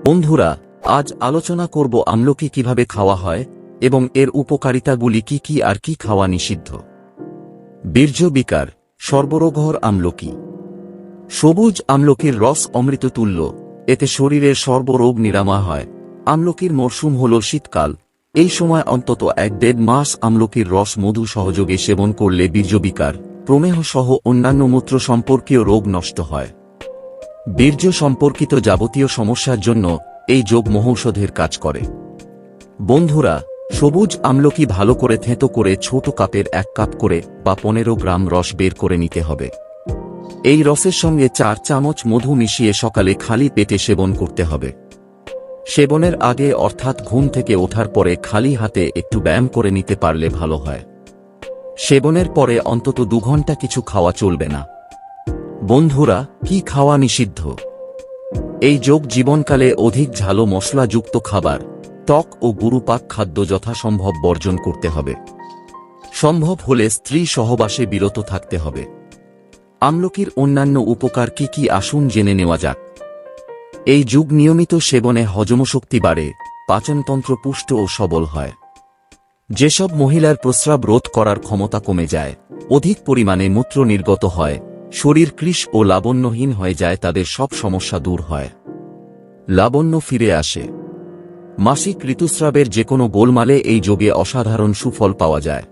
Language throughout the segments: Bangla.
বন্ধুরা, আজ আলোচনা করব আমলকি কীভাবে খাওয়া হয় এবং এর উপকারিতাগুলি কি কি আর কি খাওয়া নিষিদ্ধ। বীর্য বিকার, সর্বরোগহর আমলকি। সবুজ আমলকির রস অমৃত তুল্য, এতে শরীরের সর্বরোগ নিরাময় হয়। আমলকির মরশুম হল শীতকাল, এই সময় অন্তত এক দেড় মাস আমলকির রস মধু সহযোগে সেবন করলে বীর্যবিকার প্রমেহ সহ অন্যান্য মূত্র সম্পর্কীয় রোগ নষ্ট হয়। বীর্য সম্পর্কিত যাবতীয় সমস্যার জন্য এই যোগ মহৌষধের কাজ করে। বন্ধুরা, সবুজ আমলকি ভালো করে থেঁতো করে ছোট কাপের এক কাপ করে বা পনেরো গ্রাম রস বের করে নিতে হবে। এই রসের সঙ্গে চার চামচ মধু মিশিয়ে সকালে খালি পেটে সেবন করতে হবে। সেবনের আগে অর্থাৎ ঘুম থেকে ওঠার পরে খালি হাতে একটু ব্যায়াম করে নিতে পারলে ভালো হয়। সেবনের পরে অন্তত দু ঘণ্টা কিছু খাওয়া চলবে না। বন্ধুরা, কি খাওয়া নিষিদ্ধ? এই যোগ জীবনকালে অধিক ঝালো মশলাযুক্ত খাবার টক ও গুরুপাক খাদ্য যথাসম্ভব বর্জন করতে হবে। সম্ভব হলে স্ত্রী সহবাসে বিরত থাকতে হবে। আমলকির অন্যান্য উপকার কি কি আসুন জেনে নেওয়া যাক। এই যুগ নিয়মিত সেবনে হজমশক্তি বাড়ে, পাচনতন্ত্র পুষ্ট ও সবল হয়। যেসব মহিলার প্রস্রাব রোধ করার ক্ষমতা কমে যায়, অধিক পরিমাণে মূত্র নির্গত হয় শরীর কৃশ ও লাবণ্যহীন হয়ে যায়, তাদের সব সমস্যা দূর হয়। লাবণ্য ফিরে আসে। মাসিক ঋতুস্রাবের যে কোনো গোলমালে এই যোগে অসাধারণ সুফল পাওয়া যায়।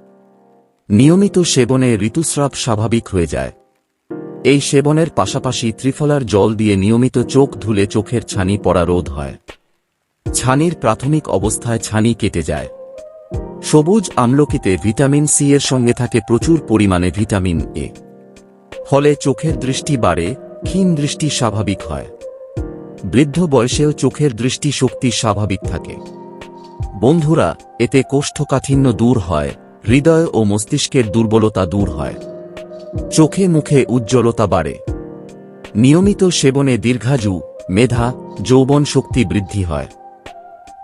নিয়মিত সেবনে ঋতুস্রাব স্বাভাবিক হয়ে যায়। এই সেবনের পাশাপাশি ত্রিফলার জল দিয়ে নিয়মিত চোখ ধুলে চোখের ছানি পড়া রোধ হয়। ছানির প্রাথমিক অবস্থায় ছানি কেটে যায়। সবুজ আমলকিতে ভিটামিন সি এর সঙ্গে থাকে প্রচুর পরিমাণে ভিটামিন এ। ফলে চোখের দৃষ্টি বাড়ে, ক্ষীণ দৃষ্টি স্বাভাবিক হয়। বৃদ্ধ বয়সেও চোখের দৃষ্টি শক্তি স্বাভাবিক থাকে। বন্ধুরা, এতে কোষ্ঠকাঠিন্য দূর হয়, হৃদয় ও মস্তিষ্কের দুর্বলতা দূর হয়। চোখে মুখে উজ্জ্বলতা বাড়ে। নিয়মিত সেবনে দীর্ঘাজু মেধা, যৌবন শক্তি বৃদ্ধি হয়।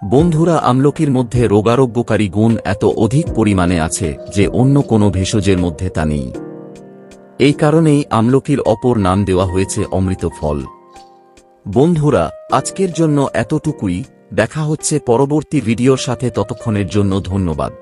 বন্ধুরা, আমলকির মধ্যে রোগারোগ্যকারী গুণ এত অধিক পরিমাণে আছে যে অন্য কোনো ভেষজের মধ্যে তা নেই। এই কারণেই আমলকির অপর নাম দেওয়া হয়েছে অমৃত ফল। বন্ধুরা, আজকের জন্য এতটুকুই। দেখা হচ্ছে পরবর্তী ভিডিওর সাথে ততক্ষণের জন্য ধন্যবাদ।